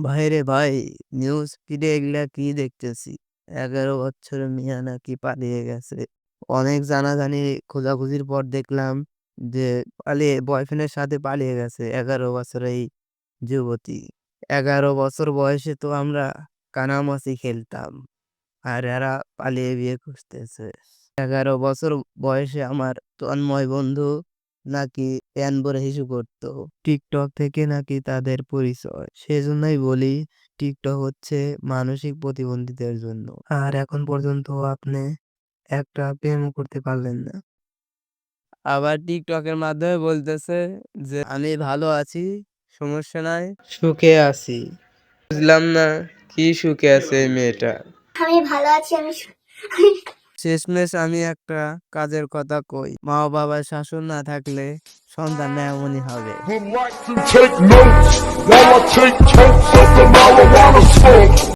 ভাইরে ভাই নিউজ ফিডে এগুলা কি দেখতেছি? এগারো বছর মিয়া নাকি পালিয়ে গেছে। অনেক জানাজানি, খোঁজাখুঁজির পর দেখলাম যে পালিয়ে বয়ফ্রেন্ডের সাথে পালিয়ে গেছে এগারো বছর এই যুবতী। এগারো বছর বয়সে তো আমরা কানামাছি খেলতাম আর এরা পালিয়ে বিয়ে করতেছে এগারো বছর বয়সে আমার তন্ময় বন্ধু নাকি প্যান ভরে হিসু করতো? টিকটক থেকে নাকি তাদের পরিচয়। সেজন্যই বলি টিকটক হচ্ছে মানসিক প্রতিবন্ধীদের জন্য। আর এখন পর্যন্ত আপনি একটা প্রেম করতে পারলেন না। আবার টিকটকের মাধ্যমে বলতেছে যে আমি ভালো আছি সমস্যা নাই। সুখে আছি। বুঝলাম না কি সুখে আছে এই মেয়েটা? আমি ভালো আছি আমি শেষমেশ আমি একটা কাজের কথা কই। মা বাবার শাসন না থাকলে সন্তান এমনই হবে।